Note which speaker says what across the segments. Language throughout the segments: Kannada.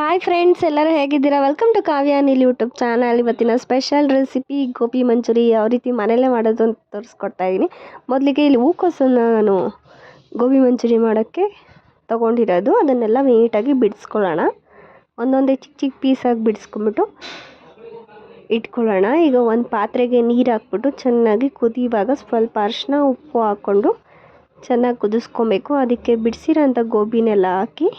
Speaker 1: ಹಾಯ್ ಫ್ರೆಂಡ್ಸ್ ಎಲ್ಲರೂ ಹೇಗಿದ್ದೀರಾ? Welcome to Kavya Anil YouTube channel ಇವತ್ತಿನ ಸ್ಪೆಷಲ್ ರೆಸಿಪಿ ಗೋಬಿ ಮಂಚೂರಿ ಯಾವ ರೀತಿ ಮನೆಯಲ್ಲೇ ಮಾಡೋದು ಅಂತ ತೋರಿಸ್ಕೊಡ್ತಾ ಇದ್ದೀನಿ. ಮೊದಲಿಗೆ ಇಲ್ಲಿ ಹೂಕೋಸನ್ನು ನಾನು ಗೋಬಿ ಮಂಚೂರಿ ಮಾಡೋಕ್ಕೆ ತೊಗೊಂಡಿರೋದು. ಅದನ್ನೆಲ್ಲ ನೀಟಾಗಿ ಬಿಡಿಸ್ಕೊಳ್ಳೋಣ. ಒಂದೊಂದೇ ಚಿಕ್ಕ ಚಿಕ್ಕ ಪೀಸಾಗಿ ಬಿಡಿಸ್ಕೊಂಬಿಟ್ಟು ಇಟ್ಕೊಳ್ಳೋಣ. ಈಗ ಒಂದು ಪಾತ್ರೆಗೆ ನೀರು ಹಾಕ್ಬಿಟ್ಟು ಚೆನ್ನಾಗಿ ಕುದಿಯುವಾಗ ಸ್ವಲ್ಪ ಅರಿಶಿನ ಉಪ್ಪು ಹಾಕ್ಕೊಂಡು ಚೆನ್ನಾಗಿ ಕುದಿಸ್ಕೊಬೇಕು. ಅದಕ್ಕೆ ಬಿಡಿಸಿರೋಂಥ ಗೋಬಿನೆಲ್ಲ ಹಾಕಿ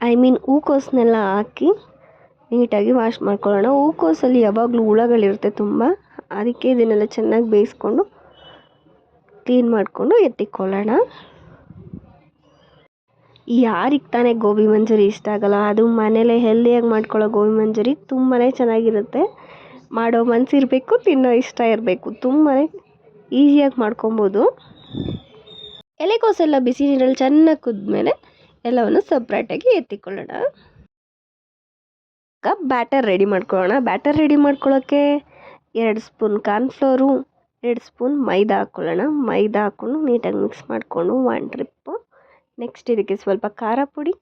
Speaker 1: ಐ ಮೀನ್ ಹೂಕೋಸನ್ನೆಲ್ಲ ಹಾಕಿ ನೀಟಾಗಿ ವಾಶ್ ಮಾಡ್ಕೊಳ್ಳೋಣ. ಹೂಕೋಸಲ್ಲಿ ಯಾವಾಗಲೂ ಹುಳಗಳಿರುತ್ತೆ ತುಂಬ. ಅದಕ್ಕೆ ಇದನ್ನೆಲ್ಲ ಚೆನ್ನಾಗಿ ಬೇಯಿಸ್ಕೊಂಡು ಕ್ಲೀನ್ ಮಾಡಿಕೊಂಡು ಎತ್ತಿಕೊಳ್ಳೋಣ. ಯಾರಿಗೆ ತಾನೇ ಗೋಬಿ ಮಂಜೂರಿ ಇಷ್ಟ ಆಗಲ್ಲ. ಅದು ಮನೇಲೇ ಹೆಲ್ದಿಯಾಗಿ ಮಾಡ್ಕೊಳ್ಳೋ ಗೋಬಿ ಮಂಜೂರಿ ತುಂಬಾ ಚೆನ್ನಾಗಿರುತ್ತೆ. ಮಾಡೋ ಮನಸ್ಸಿರಬೇಕು ತಿನ್ನೋ ಇಷ್ಟ ಇರಬೇಕು. ತುಂಬಾ ಈಸಿಯಾಗಿ ಮಾಡ್ಕೊಬೋದು. ಎಲೆಕೋಸೆಲ್ಲ ಬಿಸಿ ನೀರಲ್ಲಿ ಚೆನ್ನಾಗಿ ಕುದ್ಮೇಲೆ ಎಲ್ಲವನ್ನು ಸಪ್ರೇಟಾಗಿ ಎತ್ತಿಕೊಳ್ಳೋಣ. ಕಪ್ ಬ್ಯಾಟರ್ ರೆಡಿ ಮಾಡ್ಕೊಳ್ಳೋಣ. ಬ್ಯಾಟರ್ ರೆಡಿ ಮಾಡ್ಕೊಳ್ಳೋಕ್ಕೆ ಎರಡು ಸ್ಪೂನ್ ಕಾರ್ನ್ಫ್ಲೋರು ಎರಡು ಸ್ಪೂನ್ ಮೈದಾ ಹಾಕ್ಕೊಳ್ಳೋಣ ಮೈದಾ ಹಾಕ್ಕೊಂಡು ನೀಟಾಗಿ ಮಿಕ್ಸ್ ಮಾಡಿಕೊಂಡು ಒನ್ ಟ್ರಿಪ್ಪು ನೆಕ್ಸ್ಟ್ ಇದಕ್ಕೆ ಸ್ವಲ್ಪ ಖಾರ ಪುಡಿ,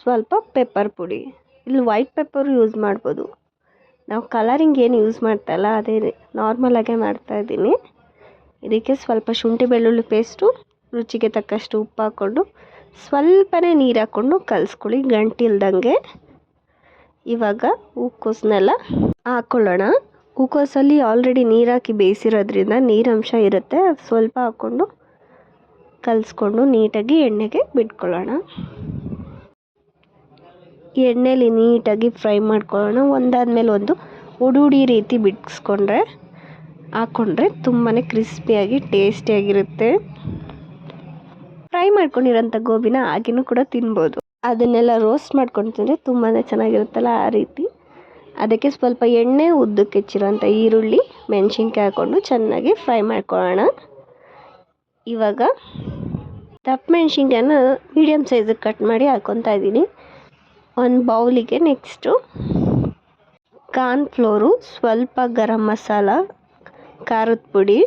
Speaker 1: ಸ್ವಲ್ಪ ಪೆಪ್ಪರ್ ಪುಡಿ. ಇಲ್ಲಿ ವೈಟ್ ಪೆಪ್ಪರು ಯೂಸ್ ಮಾಡ್ಬೋದು. ನಾವು ಕಲರಿಂಗ್ ಏನು ಯೂಸ್ ಮಾಡ್ತಾಯಿಲ್ಲ, ಅದೇ ನಾರ್ಮಲಾಗೇ ಮಾಡ್ತಾಯಿದ್ದೀನಿ ಇದಕ್ಕೆ ಸ್ವಲ್ಪ ಶುಂಠಿ ಬೆಳ್ಳುಳ್ಳಿ ಪೇಸ್ಟು ರುಚಿಗೆ ತಕ್ಕಷ್ಟು ಉಪ್ಪು ಹಾಕ್ಕೊಂಡು ಸ್ವಲ್ಪನೇ ನೀರು ಹಾಕ್ಕೊಂಡು ಕಲಿಸ್ಕೊಳ್ಳಿ, ಗಂಟಿಲ್ದಂಗೆ. ಇವಾಗ ಹೂಕೋಸನ್ನೆಲ್ಲ ಹಾಕ್ಕೊಳ್ಳೋಣ ಹೂಕೋಸಲ್ಲಿ ಆಲ್ರೆಡಿ ನೀರು ಹಾಕಿ ಬೇಯಿಸಿರೋದ್ರಿಂದ ನೀರಂಶ ಇರುತ್ತೆ. ಸ್ವಲ್ಪ ಹಾಕ್ಕೊಂಡು ಕಲಿಸ್ಕೊಂಡು ನೀಟಾಗಿ ಎಣ್ಣೆಗೆ ಬಿಟ್ಕೊಳ್ಳೋಣ. ಎಣ್ಣೆಲಿ ನೀಟಾಗಿ ಫ್ರೈ ಮಾಡ್ಕೊಳ್ಳೋಣ. ಒಂದಾದಮೇಲೆ ಒಂದು ಉಡುಡಿ ರೀತಿ ಬಿಡಿಸ್ಕೊಂಡ್ರೆ ಹಾಕ್ಕೊಂಡ್ರೆ ತುಂಬಾ ಕ್ರಿಸ್ಪಿಯಾಗಿ, ಟೇಸ್ಟಿಯಾಗಿರುತ್ತೆ. ಫ್ರೈ ಮಾಡ್ಕೊಂಡಿರೋಂಥ ಗೋಬಿನ ಹಾಗೆಯೂ ಕೂಡ ತಿನ್ಬೋದು. ಅದನ್ನೆಲ್ಲ ರೋಸ್ಟ್ ಮಾಡ್ಕೊಂಡು ತಿಂದರೆ ತುಂಬಾ ಚೆನ್ನಾಗಿರುತ್ತಲ್ಲ ಆ ರೀತಿ. ಅದಕ್ಕೆ ಸ್ವಲ್ಪ ಎಣ್ಣೆ ಉದ್ದಕ್ಕೆ ಹೆಚ್ಚಿರೋಂಥ ಈರುಳ್ಳಿ, ಮೆಣಸಿನ್ಕಾಯಿ ಹಾಕ್ಕೊಂಡು ಚೆನ್ನಾಗಿ ಫ್ರೈ ಮಾಡ್ಕೊಳ್ಳೋಣ. ಇವಾಗ ದಪ್ಪ ಮೆಣಸಿನ್ಕಾಯನ್ನ ಮೀಡಿಯಮ್ ಸೈಜಿಗೆ ಕಟ್ ಮಾಡಿ ಹಾಕ್ಕೊತಾ ಇದ್ದೀನಿ. ಒಂದು ಬೌಲಿಗೆ ನೆಕ್ಸ್ಟು ಕಾರ್ನ್ಫ್ಲೋರು ಸ್ವಲ್ಪ ಗರಂ ಮಸಾಲ, ಖಾರದ ಪುಡಿ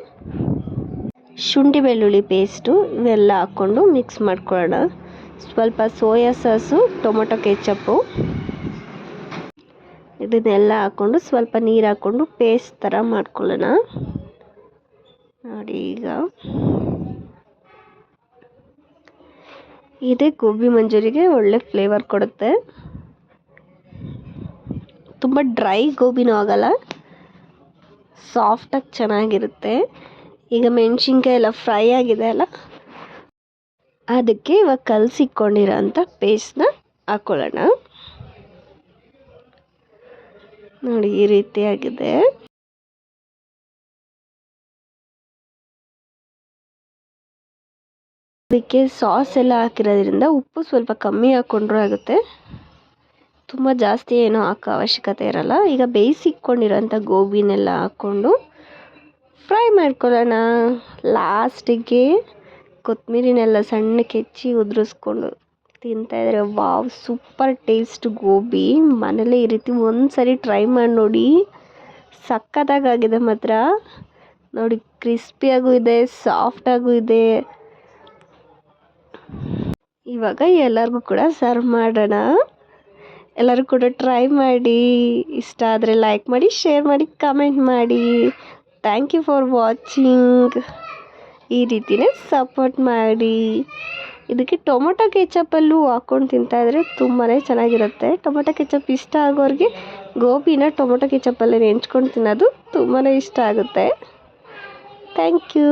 Speaker 1: ಶುಂಠಿ ಬೆಳ್ಳುಳ್ಳಿ ಪೇಸ್ಟು ಇವೆಲ್ಲ ಹಾಕ್ಕೊಂಡು ಮಿಕ್ಸ್ ಮಾಡ್ಕೊಳ್ಳೋಣ. ಸ್ವಲ್ಪ ಸೋಯಾ ಸಾಸು ಟೊಮೊಟೊ ಕೆಚಪ್ಪು ಇದನ್ನೆಲ್ಲ ಹಾಕ್ಕೊಂಡು ಸ್ವಲ್ಪ ನೀರು ಹಾಕ್ಕೊಂಡು ಪೇಸ್ಟ್ ಥರ ಮಾಡ್ಕೊಳ್ಳೋಣ. ನೋಡಿ ಈಗ. ಇದೇ ಗೋಬಿ ಮಂಚೂರಿಗೆ ಒಳ್ಳೆ ಫ್ಲೇವರ್ ಕೊಡುತ್ತೆ. ತುಂಬ ಡ್ರೈ ಗೋಬಿನೂ ಆಗಲ್ಲ. ಸಾಫ್ಟಾಗಿ ಚೆನ್ನಾಗಿರುತ್ತೆ. ಈಗ ಮೆಣಸಿನ್ಕಾಯಿ ಎಲ್ಲ ಫ್ರೈ ಆಗಿದೆ ಅಲ್ಲ? ಅದಕ್ಕೆ ಇವಾಗ ಕಲಸಿಕ್ಕೊಂಡಿರೋ ಅಂಥ ಪೇಸ್ಟ್ನ ಹಾಕ್ಕೊಳ್ಳೋಣ ನೋಡಿ ಈ ರೀತಿಯಾಗಿದೆ ಅದಕ್ಕೆ ಸಾಸ್ ಎಲ್ಲ ಹಾಕಿರೋದ್ರಿಂದ ಉಪ್ಪು ಸ್ವಲ್ಪ ಕಮ್ಮಿ ಹಾಕ್ಕೊಂಡ್ರೂ ಆಗುತ್ತೆ. ತುಂಬ ಜಾಸ್ತಿ ಏನೂ ಹಾಕೋ ಅವಶ್ಯಕತೆ ಇರಲ್ಲ. ಈಗ ಬೇಯಿಸಿಕ್ಕೊಂಡಿರೋಂಥ ಗೋಬಿನೆಲ್ಲ ಹಾಕ್ಕೊಂಡು ಫ್ರೈ ಮಾಡ್ಕೊಳ್ಳೋಣ. ಲಾಸ್ಟಿಗೆ ಕೊತ್ತಂಬರಿನೆಲ್ಲ ಸಣ್ಣಕ್ಕೆ ಹೆಚ್ಚಿ ಉದುರಿಸ್ಕೊಂಡು ತಿಂತಾಯಿದ್ರೆ ವಾವ್, ಸೂಪರ್ ಟೇಸ್ಟ್ ಗೋಬಿ. ಮನೇಲೇ ಈ ರೀತಿ ಒಂದು ಸರಿ ಟ್ರೈ ಮಾಡಿ ನೋಡಿ. ಸಕ್ಕತ್ತಾಗಾಗಿದೆ ಮಾತ್ರ. ನೋಡಿ ಕ್ರಿಸ್ಪಿಯಾಗೂ ಇದೆ ಸಾಫ್ಟಾಗೂ ಇದೆ. ಇವಾಗ ಎಲ್ಲರಿಗೂ ಕೂಡ ಸರ್ವ್ ಮಾಡೋಣ. ಎಲ್ಲರೂ ಕೂಡ ಟ್ರೈ ಮಾಡಿ. ಇಷ್ಟ ಆದರೆ ಲೈಕ್ ಮಾಡಿ ಶೇರ್ ಮಾಡಿ ಕಮೆಂಟ್ ಮಾಡಿ. ಥ್ಯಾಂಕ್ ಯು ಫಾರ್ ವಾಚಿಂಗ್ ಈ ರೀತಿಯೇ ಸಪೋರ್ಟ್ ಮಾಡಿ. ಇದಕ್ಕೆ ಟೊಮೊಟೊ ಕೆಚಪ್ಪಲ್ಲೂ ಹಾಕ್ಕೊಂಡು ತಿಂತಾಯಿದ್ರೆ ತುಂಬಾ ಚೆನ್ನಾಗಿರುತ್ತೆ. ಟೊಮೊಟೊ ಕೆಚಪ್ ಇಷ್ಟ ಆಗೋರಿಗೆ ಗೋಬಿನ ಟೊಮೊಟೊ ಕೆಚಪ್ಪಲ್ಲೇ ನೆಂಚ್ಕೊಂಡು ತಿನ್ನೋದು ತುಂಬಾ ಇಷ್ಟ ಆಗುತ್ತೆ. Thank you